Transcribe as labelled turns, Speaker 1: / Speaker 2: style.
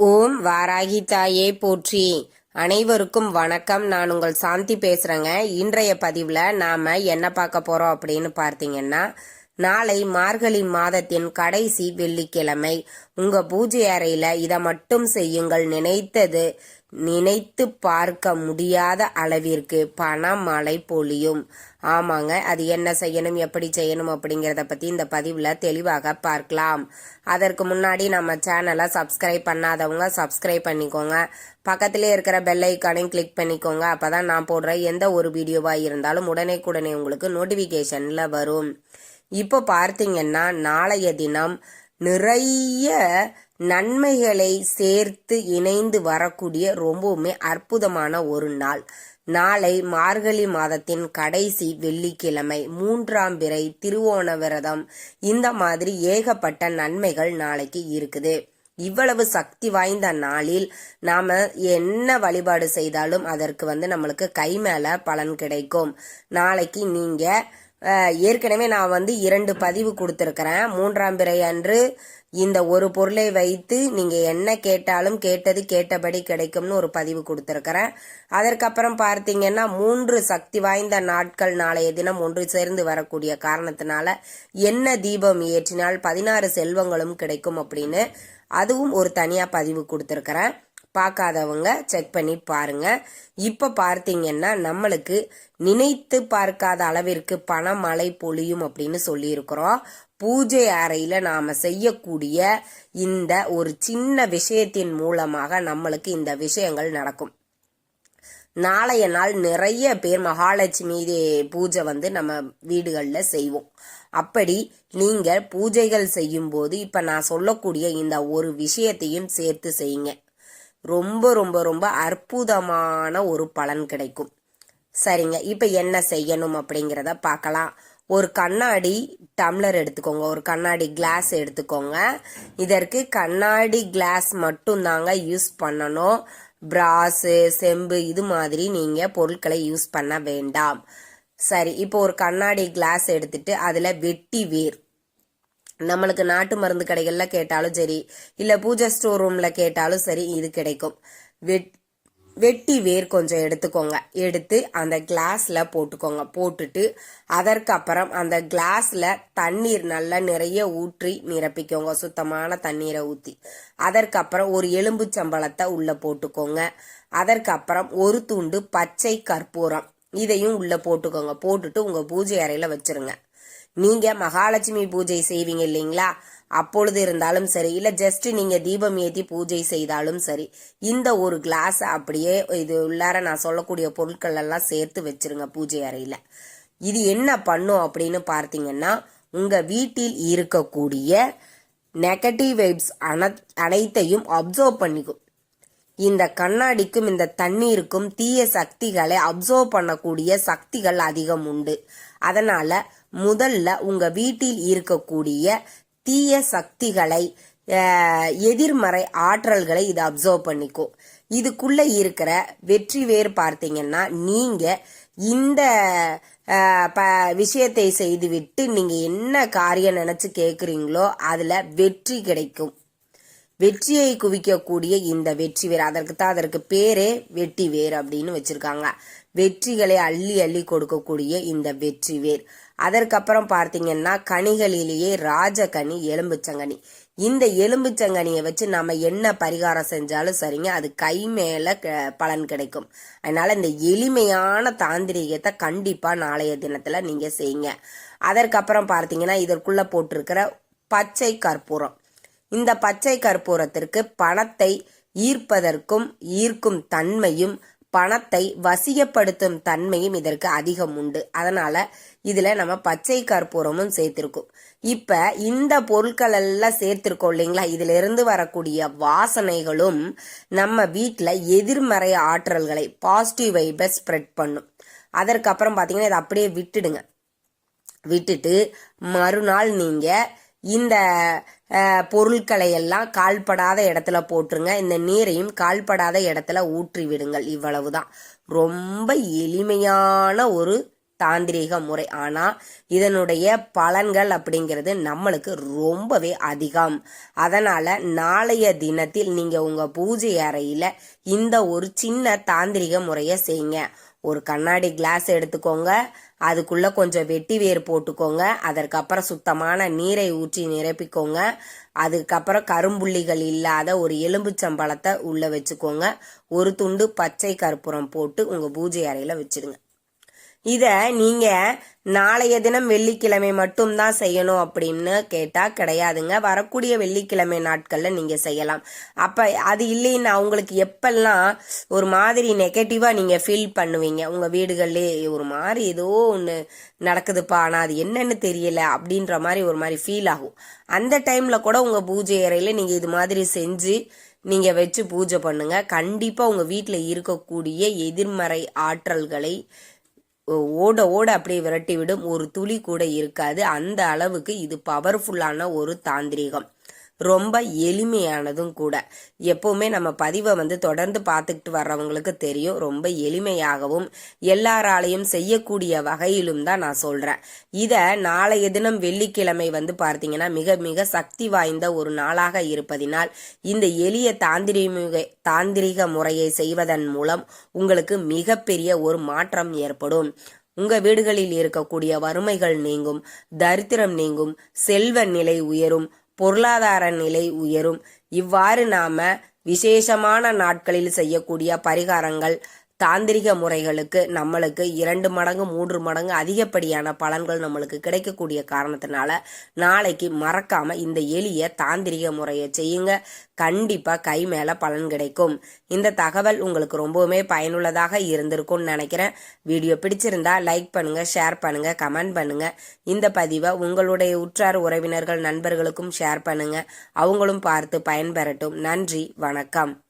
Speaker 1: ஓம் வாராகி தாயே போற்றி. அனைவருக்கும் வணக்கம். நான் உங்கள் சாந்தி பேசுறேங்க. இன்றைய பதிவில் நாம என்ன பார்க்க போறோம் அப்படின்னு பார்த்தீங்கன்னா நாளை மார்கழி மாதத்தின் கடைசி வெள்ளிக்கிழமை. உங்க பூஜை அறையில இதை மட்டும் செய்யுங்கள். நினைத்தது நினைத்து பார்க்க முடியாத அளவிற்கு பணமழை பொழியும். ஆமாங்க அது என்ன செய்யணும் எப்படி செய்யணும் அப்படிங்கறத பத்தி இந்த பதிவுல தெளிவாக பார்க்கலாம். அதற்கு முன்னாடி நம்ம சேனலை சப்ஸ்கிரைப் பண்ணாதவங்க சப்ஸ்கிரைப் பண்ணிக்கோங்க. பக்கத்திலே இருக்கிற பெல் ஐக்கானையும் கிளிக் பண்ணிக்கோங்க. அப்பதான் நான் போடுற எந்த ஒரு வீடியோவா இருந்தாலும் உடனே உங்களுக்கு நோட்டிபிகேஷன்ல வரும். இப்போ பார்த்தீங்கன்னா நாளைய தினம் நிறைய நன்மைகளை சேர்த்து இணைந்து வரக்கூடிய ரொம்பவுமே அற்புதமான ஒரு நாள். நாளை மார்கழி மாதத்தின் கடைசி வெள்ளிக்கிழமை மூன்றாம் பிறை திருவோண விரதம் இந்த மாதிரி ஏகப்பட்ட நன்மைகள் நாளைக்கு இருக்குது. இவ்வளவு சக்தி வாய்ந்த நாளில் நாம என்ன வழிபாடு செய்தாலும் அதற்கு வந்து நம்மளுக்கு கை மேல பலன் கிடைக்கும். நாளைக்கு நீங்க ஏற்கனவே நான் வந்து இரண்டு பதிவு கொடுத்துருக்கிறேன். மூன்றாம் பிறை அன்று இந்த ஒரு பொருளை வைத்து நீங்கள் என்ன கேட்டாலும் கேட்டது கேட்டபடி கிடைக்கும்னு ஒரு பதிவு கொடுத்துருக்கிறேன். அதற்கப்புறம் பார்த்தீங்கன்னா மூன்று சக்தி வாய்ந்த நாட்கள் நாளைய தினம் ஒன்று சேர்ந்து வரக்கூடிய காரணத்தினால என்ன தீபம் ஏற்றினால் பதினாறு செல்வங்களும் கிடைக்கும் அப்படின்னு அதுவும் ஒரு தனியாக பதிவு கொடுத்துருக்கிறேன். பார்க்காதவங்க செக் பண்ணி பாருங்க. இப்போ பார்த்தீங்கன்னா நம்மளுக்கு நினைத்து பார்க்காத அளவிற்கு பணமழை பொழியும் அப்படின்னு சொல்லியிருக்கிறோம். பூஜை அறையில் நாம் செய்யக்கூடிய இந்த ஒரு சின்ன விஷயத்தின் மூலமாக நம்மளுக்கு இந்த விஷயங்கள் நடக்கும். நாளைய நாள் நிறைய பேர் மகாலட்சுமி பூஜை வந்து நம்ம வீடுகளில் செய்வோம். அப்படி நீங்கள் பூஜைகள் செய்யும்போது இப்போ நான் சொல்லக்கூடிய இந்த ஒரு விஷயத்தையும் சேர்த்து செய்யுங்க. ரொம்ப ரொம்ப ரொம்ப அற்புதமான ஒரு பலன் கிடைக்கும். சரிங்க. இப்போ என்ன செய்யணும் அப்படிங்கிறத பார்க்கலாம். ஒரு கண்ணாடி டம்ளர் எடுத்துக்கோங்க. ஒரு கண்ணாடி கிளாஸ் எடுத்துக்கோங்க. இதற்கு கண்ணாடி கிளாஸ் மட்டும் தாங்க யூஸ் பண்ணணும். பிராஸு செம்பு இது மாதிரி நீங்கள் பொருட்களை யூஸ் பண்ண வேண்டாம். சரி இப்போ ஒரு கண்ணாடி கிளாஸ் எடுத்துட்டு அதில் வெட்டி வேர் நம்மளுக்கு நாட்டு மருந்து கடைகளில் கேட்டாலும் சரி இல்லை பூஜை ஸ்டோர் ரூமில் கேட்டாலும் சரி இது கிடைக்கும். வெட் வெட்டி வேர் கொஞ்சம் எடுத்துக்கோங்க. எடுத்து அந்த கிளாஸில் போட்டுக்கோங்க. போட்டுட்டு அதற்கப்புறம் அந்த கிளாஸில் தண்ணீர் நல்லா நிறைய ஊற்றி நிரப்பிக்கோங்க. சுத்தமான தண்ணீரை ஊற்றி அதற்கப்புறம் ஒரு எலும்பு சம்பளத்தை உள்ள போட்டுக்கோங்க. அதற்கப்புறம் ஒரு துண்டு பச்சை கற்பூரம் இதையும் உள்ளே போட்டுக்கோங்க. போட்டுட்டு உங்கள் பூஜை அறையில் வச்சிருங்க. நீங்க மகாலட்சுமி பூஜை செய்வீங்க இல்லைங்களா? அப்பொழுது இருந்தாலும் சரி இல்ல ஜஸ்ட் நீங்க தீபம் ஏத்தி பூஜை செய்தாலும் சரி இந்த ஒரு கிளாஸ் அப்படியே இது உள்ளார நான் சொல்லக்கூடிய பொருட்கள் எல்லாம் சேர்த்து வச்சிருங்க பூஜை அறையில. இது என்ன பண்ணும் அப்படின்னு பார்த்தீங்கன்னா உங்க வீட்டில் இருக்கக்கூடிய நெகட்டிவ் வைப்ஸ் அனைத்தையும் அப்சர்வ் பண்ணிக்கும். இந்த கண்ணாடிக்கும் இந்த தண்ணீருக்கும் தீய சக்திகளை அப்சர்வ் பண்ணக்கூடிய சக்திகள் அதிகம் உண்டு. அதனால முதல்ல உங்க வீட்டில் இருக்கக்கூடிய தீய சக்திகளை எதிர்மறை ஆற்றல்களை இது அப்சர்வ் பண்ணிக்கும் இதுக்குள்ள இருக்கிற வெற்றி வேறு பார்த்தீங்கன்னா நீங்க இந்த ப விஷயத்தை செய்துவிட்டு நீங்க என்ன காரியம் நினைச்சு கேக்குறீங்களோ அதுல வெற்றி கிடைக்கும். வெற்றியை குவிக்கக்கூடிய இந்த வெற்றி வேர் அதற்கு தான் அதற்கு பேரே வெட்டி வேர் அப்படின்னு வச்சிருக்காங்க. வெற்றிகளை அள்ளி அள்ளி கொடுக்கக்கூடிய இந்த வெற்றி வேர். அதற்கப்புறம் பார்த்தீங்கன்னா கனிகளிலேயே ராஜகனி எலும்புச்சங்கனி. இந்த எலும்புச்சங்கனியை வச்சு நம்ம என்ன பரிகாரம் செஞ்சாலும் சரிங்க அது கை மேல க- பலன் கிடைக்கும். அதனால இந்த எளிமையான தாந்திரிகத்தை கண்டிப்பா நாளைய தினத்துல நீங்க செய்யுங்க. அதற்கப்புறம் பார்த்தீங்கன்னா இதற்குள்ள போட்டிருக்கிற பச்சை கற்பூரம். இந்த பச்சை கற்பூரத்திற்கு பணத்தை ஈர்ப்பதற்கும் ஈர்க்கும் தன்மையும் பணத்தை வசியப்படுத்தும் தன்மையும் இதற்கு அதிகம் உண்டு. அதனால இதுல நம்ம பச்சை கற்பூரமும் சேர்த்திருக்கோம். இப்ப இந்த பொருட்கள் எல்லாம் சேர்த்திருக்கோம் இல்லைங்களா? இதுல இருந்து வரக்கூடிய வாசனைகளும் நம்ம வீட்டுல எதிர்மறை ஆற்றல்களை பாசிட்டிவ் வைபை ஸ்ப்ரெட் பண்ணும். அதற்கப்புறம் பாத்தீங்கன்னா இதை அப்படியே விட்டுடுங்க. விட்டுட்டு மறுநாள் நீங்க இந்த பொருட்களை எல்லாம் கால்படாத இடத்துல போட்டுருங்க. இந்த நீரையும் கால்படாத இடத்துல ஊற்றி விடுங்கள் இவ்வளவுதான். ரொம்ப எளிமையான ஒரு தாந்திரீக முறை. ஆனால் இதனுடைய பலன்கள் அப்படிங்கிறது நம்மளுக்கு ரொம்பவே அதிகம். அதனால் நாளைய தினத்தில் நீங்கள் உங்கள் பூஜை அறையில் இந்த ஒரு சின்ன தாந்திரிக முறையை செய்யுங்க ஒரு கண்ணாடி கிளாஸ் எடுத்துக்கோங்க. அதுக்குள்ள கொஞ்சம் வெட்டி வேர் போட்டுக்கோங்க. அதற்கப்புறம் சுத்தமான நீரை ஊற்றி நிரப்பிக்கோங்க. அதுக்கப்புறம் கரும்புள்ளிகள் இல்லாத ஒரு எலும்புச்சம்பழத்தை உள்ள வச்சுக்கோங்க. ஒரு துண்டு பச்சை கற்பூரம் போட்டு உங்க பூஜை அறையில வச்சிடுங்க. இத நீங்க நாளைய தினம் வெள்ளிக்கிழமை மட்டும்தான் செய்யணும் அப்படின்னு கேட்டா கிடையாதுங்க. வரக்கூடிய வெள்ளிக்கிழமை நாட்கள்ல நீங்க செய்யலாம். அப்ப அது இல்லைன்னா அவங்களுக்கு எப்பெல்லாம் ஒரு மாதிரி நெகட்டிவா நீங்க ஃபீல் பண்ணுவீங்க? உங்க வீடுகள்லேயே ஒரு மாதிரி ஏதோ ஒன்று நடக்குதுப்பா. ஆனா அது என்னன்னு தெரியல அப்படின்ற மாதிரி ஒரு மாதிரி ஃபீல் ஆகும். அந்த டைம்ல கூட உங்க பூஜை அறையில நீங்க இது மாதிரி செஞ்சு நீங்க வச்சு பூஜை பண்ணுங்க. கண்டிப்பா உங்க வீட்டில் இருக்கக்கூடிய எதிர்மறை ஆற்றல்களை ஓட ஓட அப்படியே விரட்டி விடும் ஒரு துளி கூட இருக்காது. அந்த அளவுக்கு இது பவர்ஃபுல்லான ஒரு தாந்திரீகம். ரொம்ப எளிமையானதும் கூட. எப்போவுமே நம்ம பதிவை வந்து தொடர்ந்து பார்த்துக்கிட்டு வர்றவங்களுக்கு தெரியும். ரொம்ப எளிமையாகவும் எல்லாராலையும் செய்யக்கூடிய வகையிலும் தான் நான் சொல்கிறேன் இதை நாளைய தினம் வெள்ளிக்கிழமை வந்து பார்த்தீங்கன்னா மிக மிக சக்தி வாய்ந்த ஒரு நாளாக இருப்பதினால் இந்த எளிய தாந்திரிக தாந்திரிக முறையை செய்வதன் மூலம் உங்களுக்கு மிகப்பெரிய ஒரு மாற்றம் ஏற்படும். உங்க வீடுகளில் இருக்கக்கூடிய வறுமைகள் நீங்கும் தரித்திரம் நீங்கும் செல்வ நிலை உயரும் பொருளாதார நிலை உயரும். இவ்வாறு நாம விசேஷமான நாட்களில் செய்யக்கூடிய பரிகாரங்கள் தாந்திரிக முறைகளுக்கு நம்மளுக்கு இரண்டு மடங்கு மூன்று மடங்கு அதிகப்படியான பலன்கள் நம்மளுக்கு கிடைக்கக்கூடிய காரணத்தினால நாளைக்கு மறக்காம இந்த எளிய தாந்திரிக முறையை செய்யுங்க. கண்டிப்பா கை மேல பலன் கிடைக்கும். இந்த தகவல் உங்களுக்கு ரொம்பவுமே பயனுள்ளதாக இருந்திருக்கும்னு நினைக்கிறேன். வீடியோ பிடிச்சிருந்தா லைக் பண்ணுங்க ஷேர் பண்ணுங்க கமெண்ட் பண்ணுங்க. இந்த பதிவை உங்களுடைய உற்றார் உறவினர்கள் நண்பர்களுக்கும் ஷேர் பண்ணுங்க. அவங்களும் பார்த்து பயன்பெறட்டும். நன்றி வணக்கம்.